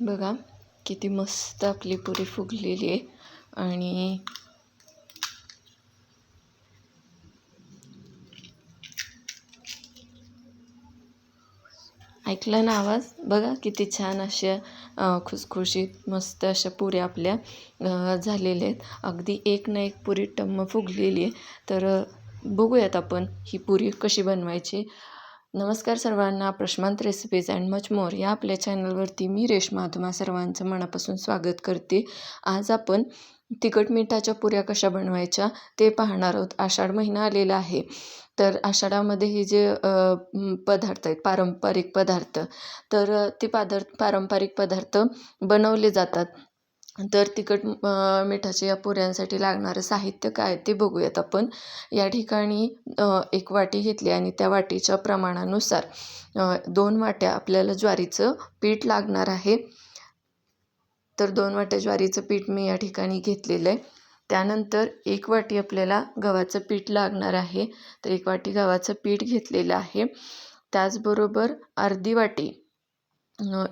बघा किती मस्त आपली पुरी फुगलेली आहे. आणि ऐकला ना आवाज? बघा किती छान अशा खुसखुशीत मस्त अशा पुऱ्या आपल्या झालेल्या आहेत. अगदी एक ना एक पुरी टम्म फुगलेली आहे. तर बघूयात आपण ही पुरी कशी बनवायची. नमस्कार सर्वांना प्रश्नांत रेसिपीज अँड मच मोर या आपल्या चॅनलवरती मी रेश्मा तुम्हा सर्वांचं मनापासून स्वागत करते. आज आपण तिखट मिठाच्या पुऱ्या कशा बनवायच्या ते पाहणार आहोत. आषाढ महिना आलेला आहे. तर आषाढामध्ये हे जे पदार्थ आहेत पारंपरिक पदार्थ तर ते पदार्थ पारंपरिक पदार्थ बनवले जातात. तर तिखट मिठाच्या या पुऱ्यांसाठी लागणारं साहित्य काय ते बघूयात आपण. या ठिकाणी एक वाटी घेतली आणि त्या वाटीच्या प्रमाणानुसार दोन वाट्या आपल्याला ज्वारीचं पीठ लागणार आहे. तर दोन वाट्या ज्वारीचं पीठ मी या ठिकाणी घेतलेलं आहे. त्यानंतर एक वाटी आपल्याला गव्हाचं पीठ लागणार आहे. तर एक वाटी गव्हाचं पीठ घेतलेलं आहे. त्याचबरोबर अर्धी वाटी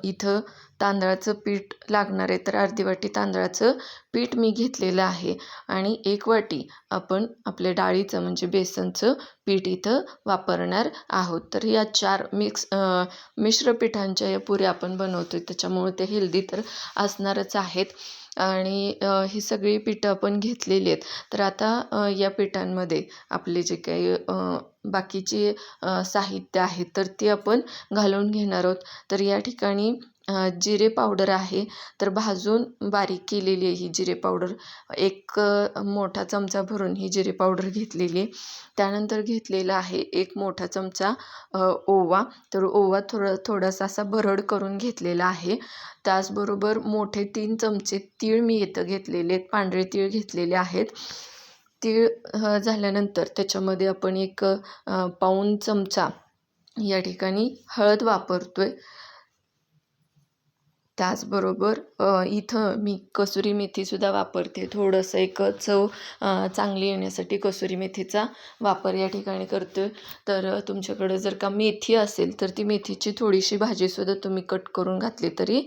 इथं तांदळाचं पीठ लागणार आहे तर अर्धी वाटी तांदळाचं पीठ मी घेतलेलं आहे. आणि एक वाटी आपण आपल्या डाळीचं म्हणजे बेसनचं पीठ इथं वापरणार आहोत. तर या चार मिक्स मिश्र पिठांच्या या पुऱ्या आपण बनवतो आहे त्याच्यामुळे ते हेल्दी तर असणारच आहेत. आणि ही सगळी पिठं आपण घेतलेली आहेत. तर आता या पिठांमध्ये आपले जे काही बाकीचे साहित्य आहे तर ते आपण घालून घेणार आहोत. तर या ठिकाणी जिरे पावडर आहे तर भाजून बारीक केलेली आहे ही जिरे पावडर. एक मोठा चमचा भरून ही जिरे पावडर घेतलेली आहे. त्यानंतर घेतलेला आहे एक मोठा चमचा ओवा. तर ओवा थोडं थोडासा असा भरड करून घेतलेला आहे. त्याचबरोबर मोठे तीन चमचे तीळ मी इथं घेतलेले आहेत पांढरे तीळ घेतलेले आहेत. तीळ झाल्यानंतर त्याच्यामध्ये आपण एक पाऊण चमचा या ठिकाणी हळद वापरतो आहे त्याचबरोबर इथं मी कसुरी मेथीसुद्धा वापरते. थोडंसं एक चव चांगली येण्यासाठी कसुरी मेथीचा वापर या ठिकाणी करतो. आहे तर तुमच्याकडं जर का मेथी असेल तर ती मेथीची थोडीशी भाजीसुद्धा तुम्ही कट करून घातली तरी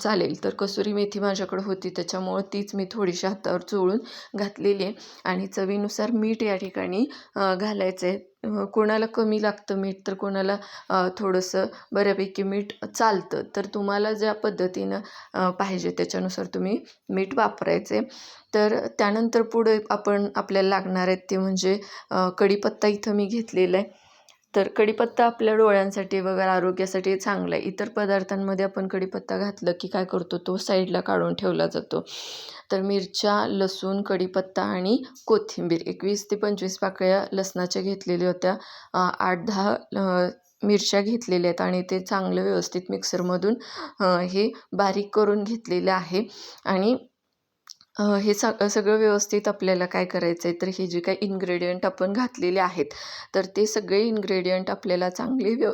चालेल. तर कसुरी मेथी माझ्याकडं होती त्याच्यामुळं तीच मी थोडीशी हातावर चोळून घातलेली आहे. आणि चवीनुसार मीठ या ठिकाणी घालायचं आहे कोणाला कमी लागतं मीठ तर कोणाला थोडंसं बऱ्यापैकी मीठ चालतं. तर तुम्हाला ज्या पद्धतीनं पाहिजे त्याच्यानुसार तुम्ही मीठ वापरायचे. तर त्यानंतर पुढे आपण आपल्याला लागणार आहेत ते म्हणजे कढीपत्ता इथं मी घेतलेला आहे. तर कढीपत्ता आपल्या डोळ्यांसाठी वगैरे आरोग्यासाठी चांगला आहे. इतर पदार्थांमध्ये आपण कढीपत्ता घातलं की काय करतो तो साईडला काढून ठेवला जातो. तर मिरच्या लसूण कढीपत्ता आणि कोथिंबीर. एकवीस ते पंचवीस पाकळ्या लसणाच्या घेतलेल्या होत्या. आठ दहा मिरच्या घेतलेल्या आहेत आणि ते चांगलं व्यवस्थित मिक्सरमधून हे बारीक करून घेतलेलं आहे. आणि अ, हे सग सगळं व्यवस्थित आपल्याला काय करायचं आहे तर हे जे काही इन्ग्रेडियंट आपण घातलेले आहेत तर ते सगळे इन्ग्रेडियंट आपल्याला चांगले व्यव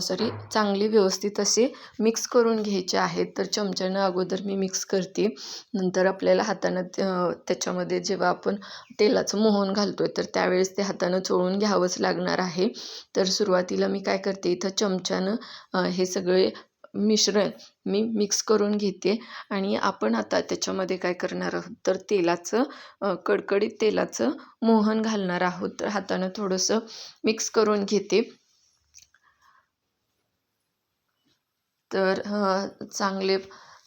सॉरी चांगले व्यवस्थित असे मिक्स करून घ्यायचे आहेत. तर चमच्यानं अगोदर मी मिक्स करते. नंतर आपल्याला हातानं त्याच्यामध्ये जेव्हा आपण तेलाचं मोहन घालतो आहे तर त्यावेळेस ते हातानं चोळून घ्यावंच लागणार आहे. तर सुरुवातीला मी काय करते इथं चमच्यानं अ, हे सगळे मिश्रण मी मिक्स करून घेते. आणि आपण आता त्याच्यामध्ये काय करणार आहोत? तर तेलाचं कडकडीत तेलाचं मोहन घालणार आहोत. तर हातानं थोडंसं मिक्स करून घेते. तर चांगले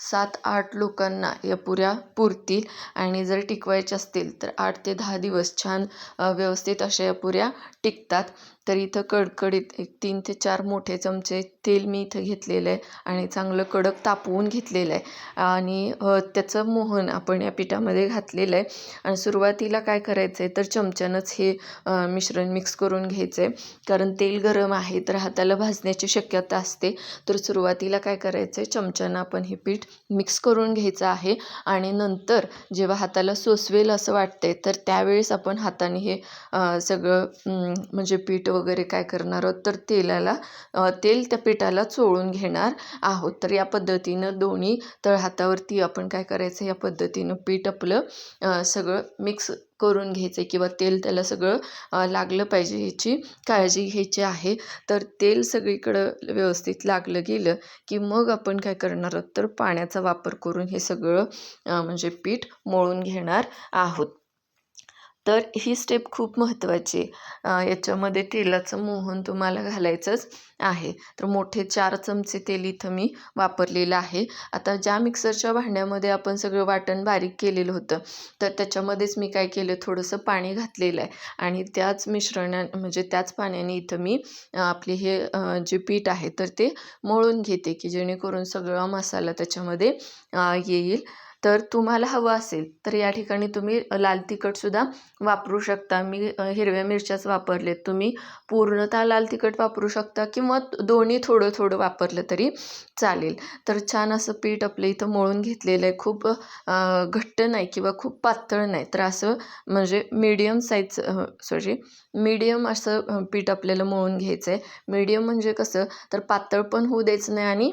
सात आठ लोकांना या पुऱ्या पुरतील. आणि जर टिकवायच्या असतील तर आठ ते दहा दिवस छान व्यवस्थित अशा या पुऱ्या टिकतात. तर इथं कडकडीत एक तीन ते चार मोठे चमचे तेल मी इथं घेतलेलं आहे आणि चांगलं कडक तापवून घेतलेलं आहे. आणि त्याचं मोहन आपण या पिठामध्ये घातलेलं आहे. आणि सुरुवातीला काय करायचं आहे तर चमच्यानंच हे मिश्रण मिक्स करून घ्यायचं आहे कारण तेल गरम आहे तर हाताला भाजण्याची शक्यता असते. तर सुरुवातीला काय करायचं आहे चमच्यानं आपण हे पीठ मिक्स करून घ्यायचं आहे. आणि नंतर जेव्हा हाताला सोसवेल असं वाटतंय तर त्यावेळेस आपण हाताने हे सगळं म्हणजे पीठ वगैरे काय करणार आहोत? तर तेलाला तेल त्या पिठाला चोळून घेणार आहोत. तर या पद्धतीनं दोन्ही तळहातावरती आपण काय करायचं? या पद्धतीनं पीठ आपलं सगळं मिक्स करून घ्यायचं आहे किंवा तेल त्याला सगळं लागलं पाहिजे ह्याची काळजी घ्यायची आहे. तर तेल सगळीकडं व्यवस्थित लागलं गेलं की मग आपण काय करणार आहोत? तर पाण्याचा वापर करून हे सगळं म्हणजे पीठ मळून घेणार आहोत. तर ही स्टेप खूप महत्त्वाची आहे. याच्यामध्ये तेलाचं मोहन तुम्हाला घालायचंच आहे. तर मोठे चार चमचे तेल इथं मी वापरलेलं आहे. आता ज्या मिक्सरच्या भांड्यामध्ये आपण सगळं वाटण बारीक केलेलं होतं तर त्याच्यामध्येच मी काय केलं थोडंसं पाणी घातलेलं आहे. आणि त्याच मिश्रणा म्हणजे त्याच पाण्याने इथं मी आपले हे जे पीठ आहे तर ते मळून घेते की जेणेकरून सगळा मसाला त्याच्यामध्ये येईल. तर तुम्हाला हवं असेल तर या ठिकाणी तुम्ही लाल तिखटसुद्धा वापरू शकता. मी हिरव्या मिरच्याच वापरलेत. तुम्ही पूर्णतः लाल तिखट वापरू शकता किंवा दोन्ही थोडं थोडं वापरलं तरी चालेल. तर छान असं पीठ आपलं इथं मळून घेतलेलं आहे. खूप घट्ट नाही किंवा खूप पातळ नाही तर असं म्हणजे मीडियम साईज सॉरी मीडियम असं पीठ आपल्याला मळून घ्यायचं आहे मीडियम म्हणजे कसं तर पातळ पण होऊ द्यायचं नाही आणि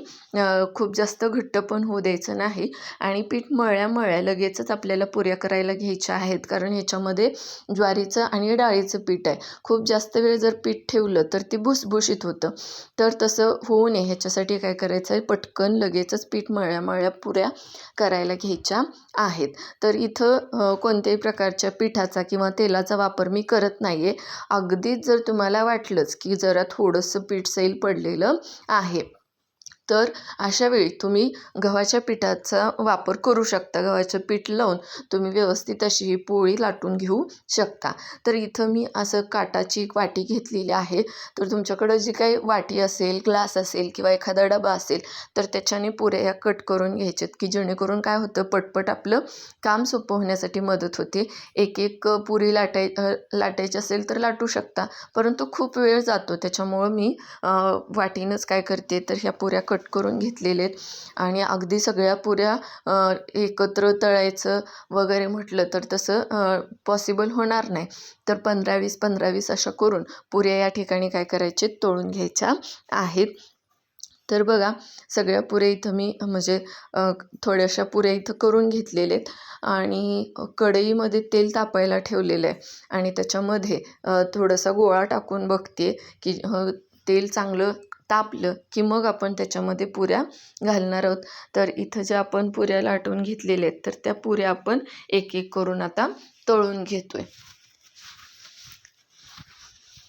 खूप जास्त घट्ट पण होऊ द्यायचं नाही. आणि पीठ मळ्या मळ्या लगेचच आपल्याला पुऱ्या करायला घ्यायच्या आहेत. कारण ह्याच्यामध्ये ज्वारीचं आणि डाळीचं पीठ आहे. खूप जास्त वेळ जर पीठ ठेवलं तर ते भुसभुशीत होतं. तर तसं होऊ नये. ह्याच्यासाठी काय करायचं आहे पटकन लगेचच पीठ मळ्या मळ्या पुऱ्या करायला घ्यायच्या आहेत. तर इथं कोणत्याही प्रकारच्या पिठाचा किंवा तेलाचा वापर मी करत नाही आहे अगदीच जर तुम्हाला वाटलंच की जरा थोडंसं पीठ सैल पडलेलं आहे. तर अशावेळी तुम्ही गव्हाच्या पिठाचा वापर करू शकता. गव्हाचं पीठ लावून तुम्ही व्यवस्थित अशी ही पोळी लाटून घेऊ शकता. तर इथं मी असं काटाची एक वाटी घेतलेली आहे. तर तुमच्याकडं जी काही वाटी असेल ग्लास असेल किंवा एखादा डबा असेल तर त्याच्याने पुऱ्या या कट करून घ्यायच्यात की जेणेकरून काय होतं पटपट आपलं काम सोपं होण्यासाठी मदत होते. एक एक पुरी लाटाय लाटायची असेल तर लाटू शकता परंतु खूप वेळ जातो. त्याच्यामुळं मी वाटीनंच काय करते तर ह्या पुऱ्या कट करून घेतलेले आहेत. आणि अगदी सगळ्या पुऱ्या एकत्र तळायचं वगैरे म्हटलं तर तसं पॉसिबल होणार नाही. तर पंधरा वीस पंधरा वीस अशा करून पुऱ्या या ठिकाणी काय करायचे तळून घ्यायच्या आहेत. तर बघा सगळ्या पुऱ्या इथं मी म्हणजे थोड्याशा पुऱ्या इथं करून घेतलेल्या आहेत. आणि कढईमध्ये तेल तापायला ठेवलेलं आहे. आणि त्याच्यामध्ये थोडासा गोळा टाकून बघते की तेल चांगलं तापलं की मग आपण त्याच्यामध्ये पुऱ्या घालणार आहोत. तर इथं ज्या आपण पुऱ्या लाटून घेतलेल्या आहेत तर त्या पुऱ्या आपण एक एक करून आता तळून घेतो आहे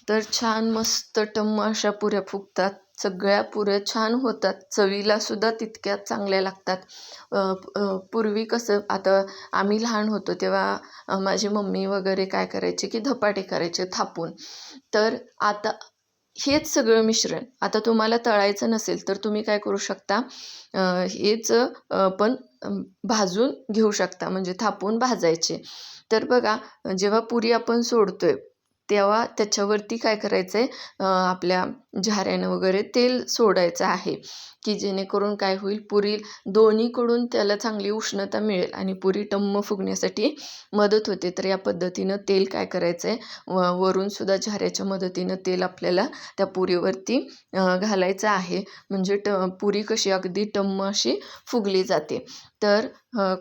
तर छान मस्त टम्म अशा पुऱ्या फुगतात. सगळ्या पुऱ्या छान होतात. चवीला सुद्धा चांगल्या लागतात. पूर्वी कसं आता आम्ही लहान होतो तेव्हा माझी मम्मी वगैरे काय करायचे की धपाटे करायचे थापून. तर आता हेच सगळं मिश्रण. आता तुम्हाला तळायचं नसेल तर तुम्ही काय करू शकता? हेच पण भाजून घेऊ शकता. म्हणजे थापून भाजायचे. तर बघा जेव्हा पुरी आपण सोडतोय तेव्हा त्याच्यावरती काय करायचं आहे आपल्या झाऱ्यानं वगैरे तेल सोडायचं आहे की जेणेकरून काय होईल पुरी दोन्हीकडून त्याला चांगली उष्णता मिळेल आणि पुरी टम्म फुगण्यासाठी मदत होते. तर या पद्धतीनं तेल काय करायचं आहे व वरूनसुद्धा झाऱ्याच्या मदतीनं तेल आपल्याला त्या पुरीवरती घालायचं आहे. म्हणजे ट पुरी कशी अगदी टम्म अशी फुगली जाते. तर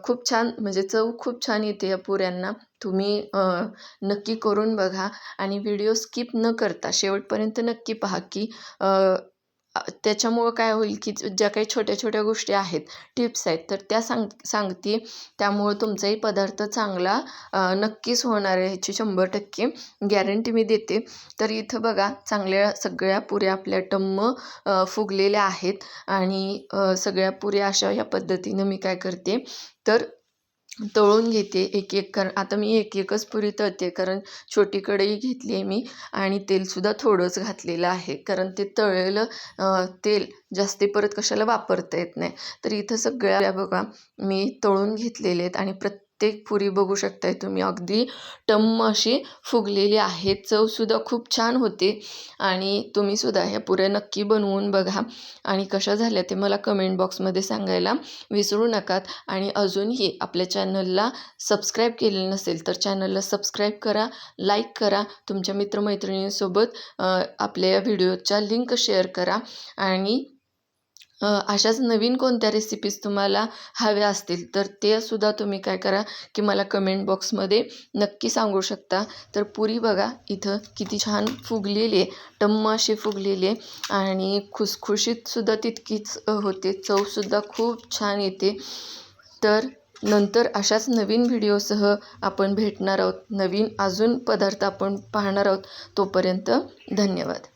खूप छान म्हणजे चव खूप छान येते या पुऱ्यांना. तुम्ही नक्की करून बघा आणि व्हिडिओ स्किप न करता शेवटपर्यंत नक्की पहा की की त्याच्यामुळं काय होईल की ज्या काही छोट्या छोट्या गोष्टी आहेत टिप्स आहेत तर त्या सांग सांगते. त्यामुळं तुमचाही पदार्थ चांगला नक्कीच होणार आहे ह्याची शंभर टक्के गॅरंटी मी देते. तर इथं बघा चांगल्या सगळ्या पुऱ्या आपल्या टम्म फुगलेल्या आहेत. आणि सगळ्या पुऱ्या अशा ह्या पद्धतीनं मी काय करते तर तळून घेते एक एक कारण आता मी एक एकच पुरी तळते कारण छोटी कढई घेतली आहे मी आणि तेलसुद्धा थोडंच घातलेलं आहे कारण ते तळलेलं तेल जास्ती परत कशाला वापरता येत नाही. तर इथं सगळ्या बघा मी तळून घेतलेले आहेत आणि प्रत्येक प्रत्येक पुरी बघू शकताय तुम्ही. अगदी टम्म अशी फुगलेली आहे. चवसुद्धा खूप छान होते. आणि तुम्हीसुद्धा ह्या पुऱ्या नक्की बनवून बघा. आणि कशा झाल्या ते मला कमेंट बॉक्समध्ये सांगायला विसरू नकात. आणि अजूनही आपल्या चॅनलला सबस्क्राईब केलेलं नसेल तर चॅनलला सबस्क्राईब करा लाईक करा. तुमच्या मित्रमैत्रिणींसोबत आपल्या या व्हिडिओच्या लिंक शेअर करा. आणि अशाच नवीन कोणत्या रेसिपीज तुम्हाला हव्या असतील तर ते सुद्धा तुम्ही काय करा की मला कमेंट बॉक्समध्ये नक्की सांगू शकता. तर पुरी बघा इथं किती छान फुगलेली आहे टम्म अशी फुगलेली आहे आणि खुसखुशीतसुद्धा तितकीच होते. चवसुद्धा खूप छान येते. तर नंतर अशाच नवीन व्हिडिओसह आपण भेटणार आहोत. नवीन अजून पदार्थ आपण पाहणार आहोत. तोपर्यंत धन्यवाद.